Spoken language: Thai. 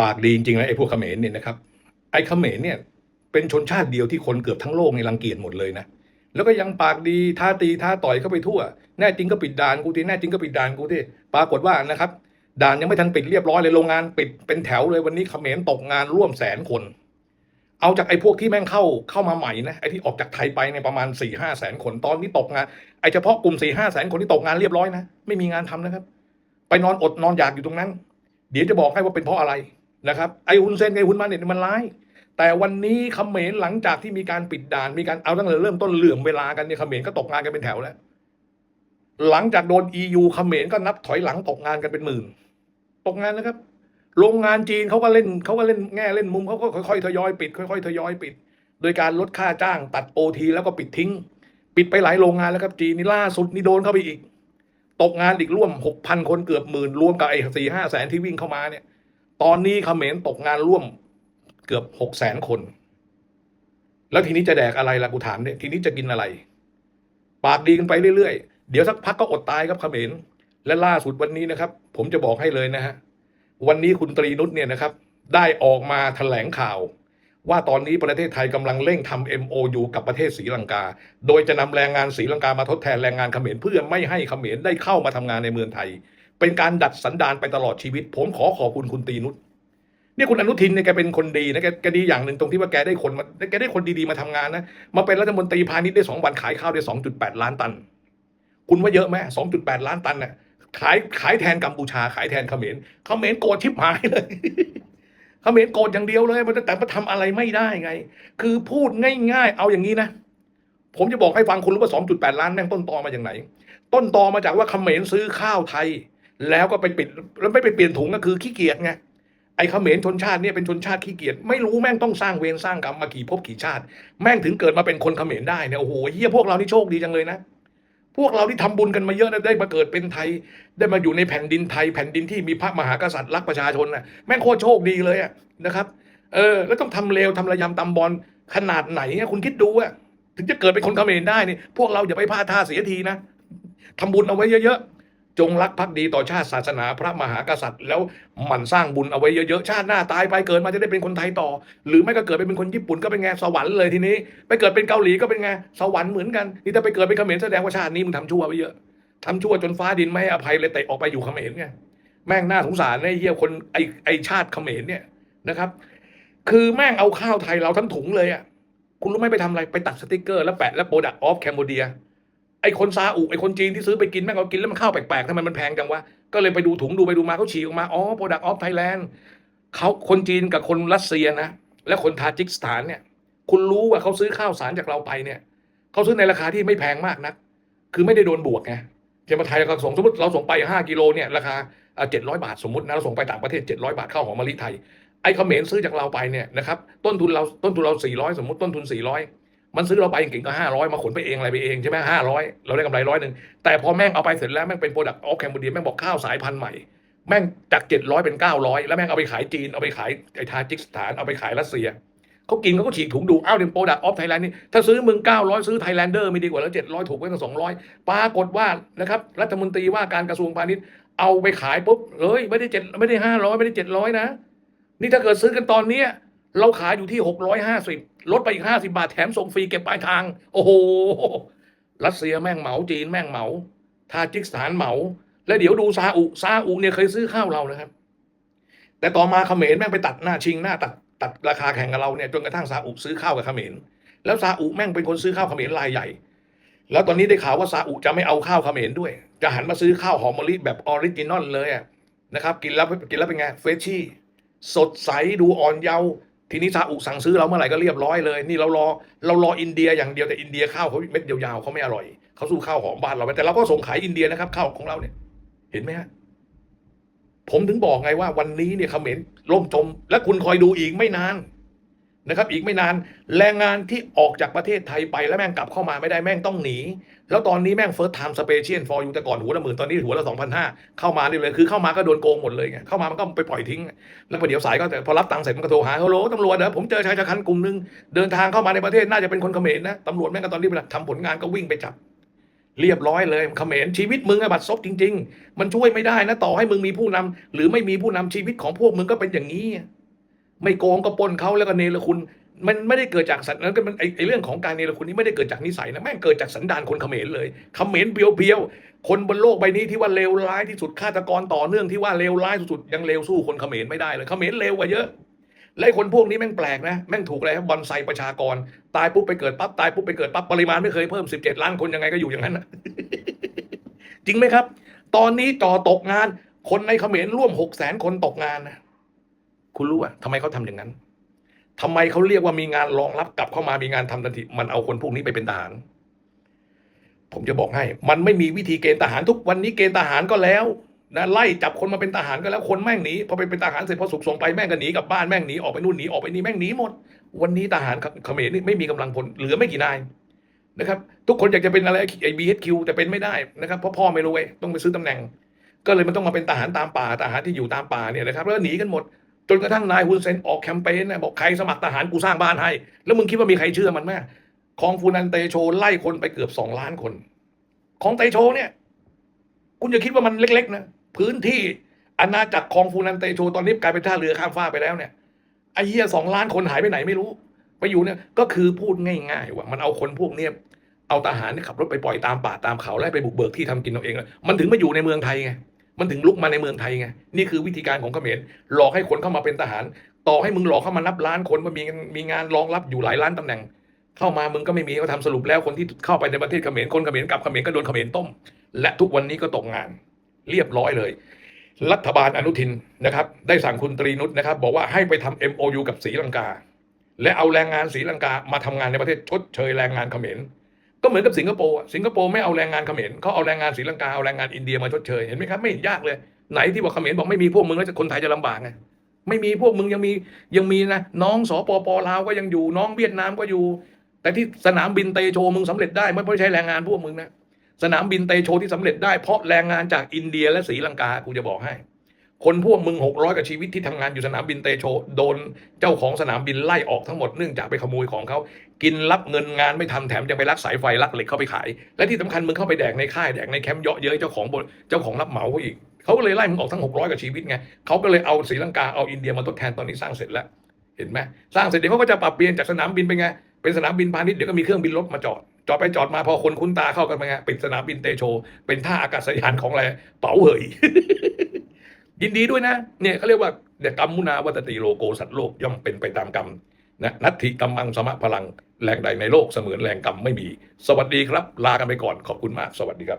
ปากดีจริงๆนะไอ้พวกเขมรเนี่ยนะครับไอ้เขมรเนี่ยเป็นชนชาติเดียวที่คนเกือบทั้งโลกในรังเกียจหมดเลยนะแล้วก็ยังปากดีท้าตีท้าต่อยเข้าไปทั่ว แน่จริงก็ปิดด่านกูทีแน่จริงก็ปิดด่านกูทีปรากฏว่านะครับด่านยังไม่ทันปิดเรียบร้อยเลยโรงงานปิดเป็นแถวเลยวันนี้เขมรตกงานร่วมแสนคน เอาจากไอ้พวกที่แม่งเข้าเข้ามาใหม่นะไอ้ที่ออกจากไทยไปในประมาณ4ี่ห้าแสนคนตอนนี้ตกงานไอ้เฉพาะกลุ่มสี่ห้าแสนคนที่ตกงานเรียบร้อยนะไม่มีงานทำนะครับ ไปนอนอดนอนอยากอยู่ตรงนั้น เดี๋ยวจะบอกให้ว่าเป็นเพราะอะไร นะครับไอฮุนเซนไอฮุนมาเนี่ยมันร้าย แต่วันนี้เขมรหลังจากที่มีการปิดด่านมีการเอาตั้งแต่เริ่มต้นเหลื่อมเวลากันเนี่ยเขมรก็ตกงานกันเป็นแถวแล้ว หลังจากโดน EU เขมรก็นับถอยหลังตกงานกันเป็นหมื่น ตกงานนะครับ โรงงานจีนเขาก็เล่นเขาก็เล่นแง่เล่นมุมเขาก็ค่อยๆทยอยปิด ค่อยๆทยอยปิด โดยการลดค่าจ้างตัดโอทีแล้วก็ปิดทิ้ง ปิดไปหลายโรงงานแล้วครับจีนนี่ล่าสุดนี่โดนเข้าไปอีก ตกงานอีกร่วมหกพันคนเกือบหมื่นรวมกับไอ้สี่ห้าแสนที่วิ่งเข้ามาเนี่ย ตอนนี้เขมรตกงานร่วมเกือบหกแสนคน แล้วทีนี้จะแดกอะไรล่ะกูถามเนี่ยทีนี้จะกินอะไร ปากดีกันไปเรื่อยๆ เดี๋ยวสักพักก็อดตายครับเขมรและล่าสุดวันนี้นะครับ ผมจะบอกให้เลยนะฮะวันนี้คุณตรีนุชเนี่ยนะครับ ได้ออกมาแถลงข่าว ว่าตอนนี้ประเทศไทยกำลังเร่งทำ MOU กับประเทศศรีลังกา โดยจะนำแรงงานศรีลังกามาทดแทนแรงงานเขมรเพื่อไม่ให้เขมรได้เข้ามาทำงานในเมืองไทย เป็นการดัดสันดานไปตลอดชีวิต ผมขอขอบคุณคุณตีนุชเนี่ยคุณอนุทินเนี่ยแกเป็นคนดีนะแกแกดีอย่างหนึ่งตรงที่ว่าแกได้คนมาแกได้คนดีๆมาทำงานนะมาเป็นรัฐมนตรีพาณิชย์ได้สองวันขายข้าวได้สองจุดแปดล้านตัน คุณว่าเยอะไหมสองจุดแปดล้านตันน่ะขายขายแทนกัมพูชาขายแทนเขมรเขมรโกรธชิบหายเลยเขมรโกรธอย่างเดียวเลยแต่มาทำอะไรไม่ได้ไง คือพูดง่าย ๆ เอาอย่างนี้นะผมจะบอกให้ฟังคุณรู้ว่า 2.8 ล้านแม่งต้นตอมาจากไหน ต้นตอมาจากว่าเขมรซื้อข้าวไทย แล้วก็ไปปิดแล้วไม่ไปเปลี่ยนถุงก็คือขี้เกียจไงไอ้เขมรชนชาติเนี่ยเป็นชนชาติขี้เกียจไม่รู้แม่งต้องสร้างเวรสร้างกรรมมากี่ภพกี่ชาติ แม่งถึงเกิดมาเป็นคนเขมรได้เนี่ยโอ้โหเฮียพวกเรานี่โชคดีจังเลยนะ พวกเราที่ทำบุญกันมาเยอะได้มาเกิดเป็นไทย ได้มาอยู่ในแผ่นดินไทย แผ่นดินที่มีพระมหากษัตริย์รักประชาชนนะแม่งโคตรโชคดีเลยอะนะครับเออแล้วต้องทำเลวทำระยำตำบอลขนาดไหนคุณคิดดูอะถึงจะเกิดเป็นคนเขมรได้นี่พวกเราอย่าไปพลาดท่าเสียทีนะทำบุญเอาไว้เยอะๆ จงรักภักดีต่อชาติศาสนาพระมหากษัตริย์ แล้วหมั่นสร้างบุญเอาไว้เยอะๆชาติหน้าตายไปเกิดมาจะได้เป็นคนไทยต่อ หรือไม่ก็เกิดไปเป็นคนญี่ปุ่นก็เป็นไงสวรรค์เลยทีนี้ ไปเกิดเป็นเกาหลีก็เป็นไงสวรรค์เหมือนกันนี่ถ้าไปเกิดเป็นเขมรแสดงว่าชาตินี้มึงทำชั่วไปเยอะทำชั่วจนฟ้าดินไม่อภัยเลยเตะออกไปอยู่เขมรไงแม่งน่าสงสารไอ้เหี้ยคนไอ้ไอ้ชาติเขมรเนี่ยนะครับ คือแม่งเอาข้าวไทยเราทั้งถุงเลยอะคุณรู้ไหมไปทำอะไรไปตัดสติกเกอร์แล้วแปะแล้วโปรดักต์ออฟแคมโบเดีย ไอ้คนซาอุไอ้คนจีนที่ซื้อไปกินแม่งเอากินแล้วมันข้าวแปลกๆทำไมมันแพงจังวะ ก็เลยไปดูถุงดูไปดูมาเขาฉีกออกมา อ๋อโปรดักต์ออฟไทยแลนด์เขาคนจีนกับคนรัสเซียนะ และคนทาจิกสถานเนี่ย คุณรู้ว่าเขาซื้อข้าวสารจากเราไปเนี่ยเขาซื้อในราคาที่ไม่แพงมากนัก คือไม่ได้โดนบวกไงเทียมไทยเราส่งสมมติเราส่งไป 5 กิโลเนี่ยราคาเจ็ดร้อยบาทสมมตินะเราส่งไปต่างประเทศ 700 บาทข้าวหอมมะลิไทยไอ้เขมรซื้อจากเราไปเนี่ยนะครับต้นทุนเราต้นทุนเรา 400 สมมติต้นทุน 400 มันซื้อเราไปเก่งก็500มาขนไปเองอะไรไปเองใช่ไหมห้าร้อยเราได้กำไรร้อยหนึ่งแต่พอแม่งเอาไปเสร็จแล้วแม่งเป็นโปรดักต์ออฟแคมบูเดียแม่งบอกข้าวสายพันธุ์ใหม่ แม่งจาก700เป็น900แล้วแม่งเอาไปขายจีนเอาไปขายไอ้ทาจิกสถานเอาไปขายรัสเซียเขากินเขาก็ฉีกถุงดูอ้าวเป็นโปรดักต์ออฟไทยแลนด์นี่ถ้าซื้อมึง900ซื้อไทยแลนเดอร์ไม่ดีกว่าแล้ว700ถูกไว้ตั้ง200ปรากฏว่านะครับรัฐมนตรีว่าการกระทรวงพาณิชย์เอาไปขายปุ๊บเอ้ยไม่ได้เจ็ดไม่ได้ห้าร้อยไม่ได้เจ็ดร้อยนะนี่ถ้าเกิดซื้อกันตอนเนี้ย เราขายอยู่ที่หกร้อยห้าสิบลดไปอีกห้าสิบาทแถมส่งฟรีเก็บปลายทาง โอ้โห รัสเซียแม่งเหมาจีนแม่งเหมาทาจิกสถานเหมา แล้วเดี๋ยวดูซาอุซาอุเนี่ยเคยซื้อข้าวเรานะครับ แต่ต่อมาเขมรแม่งไปตัดหน้าชิงหน้าตัดตัดราคาแข่งกับเราเนี่ยจนกระทั่งซาอุซื้อข้าวกับเขมรแล้วซาอุแม่งเป็นคนซื้อข้าวเขมรรายใหญ่ แล้วตอนนี้ได้ข่าวว่าซาอุจะไม่เอาข้าวเขมรด้วย จะหันมาซื้อข้าวหอมมะลิแบบออริจินอลเลยนะครับกินแล้วกินแล้วเป็นไงเฟรชชี่สดใสดูอ่อนเยาว์ ทีนี้ซาอุสั่งซื้อเราเมื่อไหร่ก็เรียบร้อยเลย นี่เรารอเรารออินเดียอย่างเดียวแต่อินเดียข้าวเขาเม็ดยาวๆเขาไม่อร่อยเขาสู้ข้าวหอมบ้านเราไม่แต่เราก็ส่งขายอินเดียนะครับข้าวของเราเนี่ย เห็นไหมฮะผมถึงบอกไงว่าวันนี้เนี่ยเขมรล่มจม และคุณคอยดูอีกไม่นาน นะครับอีกไม่นานแรงงานที่ออกจากประเทศไทยไปแล้วแม่งกลับเข้ามาไม่ได้แม่งต้องหนี แล้วตอนนี้แม่งเฟิร์สไทม์สเปเชียลฟอร์ยูแต่ก่อนหัวละหมื่นตอนนี้หัวละสองพันห้าเข้ามาเรื่อยคือเข้ามาก็โดนโกงหมดเลยไงเข้ามามันก็ไปปล่อยทิ้ง แล้วพอเดี๋ยวสายก็แต่พอรับตังค์เสร็จมันก็โทรหาฮัลโหลตำรวจเดี๋ยวผมเจอชายชะกันกลุ่มหนึ่งเดินทางเข้ามาในประเทศน่าจะเป็นคนเขมรนะตำรวจแม่งก็ตอนนี้เวลาทำผลงานก็วิ่งไปจับเรียบร้อยเลยเขมรชีวิตมึงอะบัดซบจริง ๆ มันช่วยไม่ได้นะต่อให้มึงมีผู้นำหรือไม่มีผู้นำชีวิตของพวกมึงก็เป็นอย่างนี้ ไม่โกงก็ปล้นเขาแล้วก็เนรคุณ มันไม่ได้เกิดจากสันนั้นก็มันไอเรื่องของการเนรคุณนี่ไม่ได้เกิดจากนิสัยนะแม่งเกิดจากสันดานคนเขมรเลยเขมรเบียวๆคนบนโลกใบนี้ที่ว่าเลวร้ายที่สุดฆาตกรต่อเนื่องที่ว่าเลวร้ายสุดๆยังเลวสู้คนเขมรไม่ได้เลยเขมรเลวกว่าเยอะและคนพวกนี้แม่งแปลกนะ แม่งถูกอะไรครับบอลไซประชากร ตายปุ๊บไปเกิดปั๊บตายปุ๊บไปเกิดปั๊บปริมาณไม่เคยเพิ่ม 17 ล้านคนยังไงก็อยู่อย่างนั้นนะจริงไหมครับ ตอนนี้ต่อตกงาน คนในเขมรร่วม6 0แสนคนตกงานนะ คุณรู้อะทำไมเขาทำอย่างนั้นทำไมเขาเรียกว่ามีงานรองรับกลับเข้ามามีงานทำทันทีมันเอาคนพวกนี้ไปเป็นทหาร ผมจะบอกให้ มันไม่มีวิธีเกณฑ์ทหารทุกวันนี้เกณฑ์ทหารก็แล้วนะไล่จับคนมาเป็นทหารก็แล้วคนแม่งหนีพอไปเป็นทหารเสร็จพอสุกส่งไปแม่งก็หนีกลับบ้านแม่งหนีออกไปนู่นหนีออกไปนี่แม่งหนีหมด วันนี้ทหารเขมรนี่ไม่มีกำลังพลเหลือไม่กี่นายนะครับ ทุกคนอยากจะเป็นอะไรไอ้บีเอสคิวแต่เป็นไม่ได้นะครับเพราะพ่อไม่รวยต้องไปซื้อตำแหน่ง ก็เลยมันต้องมาเป็นทหารตามป่าทหารที่อยู่ตามป่าเนี่ยนะครับแล้วหนีกันหมด จนกระทั่งนายฮุนเซนออกแคมเปญนะบอกใครสมัครทหารกูสร้างบ้านให้ แล้วมึงคิดว่ามีใครเชื่อมันไหมของฟูนันเตโชไล่คนไปเกือบสองล้านคน ของเตโชเนี่ย คุณอย่าคิดว่ามันเล็ก ๆ นะ พื้นที่อาณาจักรของฟูนันเตโชตอนนี้กลายเป็นท่าเรือข้ามฟ้ากไปแล้วเนี่ยไอ้เหี้ยสองล้านคนหายไปไหนไม่รู้ ไปอยู่เนี่ยก็คือพูดง่ายๆว่ามันเอาคนพวกเนี้ยเอาทหารขับรถไปปล่อยตามป่าตามเขาไล่ไปบุกเบิกที่ทำกินเอาเองเลยมันถึงมาอยู่ในเมืองไทยไง มันถึงลุกมาในเมืองไทยไงนี่คือวิธีการของเขมรหลอกให้คนเข้ามาเป็นทหาร ต่อให้มึงหลอกเข้ามานับล้านคนว่ามีมีงานรองรับอยู่หลายล้านตำแหน่ง เข้ามามึงก็ไม่มีเขาทำสรุปแล้วคนที่เข้าไปในประเทศเขมรคนเขมรกลับเขมรก็โดนเขมรต้ม และทุกวันนี้ก็ตกงาน เรียบร้อยเลย รัฐบาลอนุทินนะครับ ได้สั่งคุณตรีนุชนะครับ บอกว่าให้ไปทำ MOU กับศรีลังกา และเอาแรงงานศรีลังกามาทำงานในประเทศชดเชยแรงงานเขมร ก็เหมือนกับสิงคโปร์สิงคโปร์ไม่เอาแรงงานเขมรเขาเอาแรงงานศรีลังกาเอาแรงงานอินเดียมาชดเชยเห็นไหมครับไม่เห็นยากเลย ไหนที่บอกเขมรบอกไม่มีพวกมึงแล้วจะคนไทยจะลำบากไงไม่มีพวกมึงยังมียังมีนะน้องสปปลาวก็ยังอยู่น้องเวียดนามก็อยู่ แต่ที่สนามบินเตโชมึงสำเร็จได้ไม่เพราะใช้แรงงานพวกมึงนะสนามบินเตโชที่สำเร็จได้เพราะแรงงานจากอินเดียและศรีลังกากูจะบอกให้ คนพวกมึงหกร้อยกับชีวิตที่ทำงานอยู่สนามบินเตโช โดนเจ้าของสนามบินไล่ออกทั้งหมดเนื่องจากไปขโมยของเขา กินรับเงินงานไม่ทำแถมยังไปลักสายไฟลักเหล็กเข้าไปขาย และที่สำคัญมึงเข้าไปแดกในค่ายแดกในแคมป์เยาะเย้ยเจ้าของบนเจ้าของรับเหมาเขาอีกเขาก็เลยไล่มึงออกทั้งหกร้อยกับชีวิตไงเขาก็เลยเอาศรีลังกาเอาอินเดียมาทดแทนตอนนี้สร้างเสร็จแล้ว เห็นไหมสร้างเสร็จเดี๋ยวเขาก็จะปรับเปลี่ยนจากสนามบินเป็นไงเป็นสนามบินพาณิชย์เดี๋ยวก็มีเครื่องบินรบมาจอด จอดไปจอดมาพอคนคุ้นตาเข้ากันไปไงเป็นสนามบินเตโช เป็นท่าอากาศยานของอะไรเป๋าเหย ยินดีด้วยนะเนี่ยเขาเรียกว่าเดกรรมมุนาวัตติโลโกสัตว์โลกย่อมเป็นไปตามกรรมนะนัตถิกรรมังสมะพลังแรงใดในโลกเสมือนแรงกรรมไม่มี สวัสดีครับ ลากันไปก่อนขอบคุณมาก สวัสดีครับ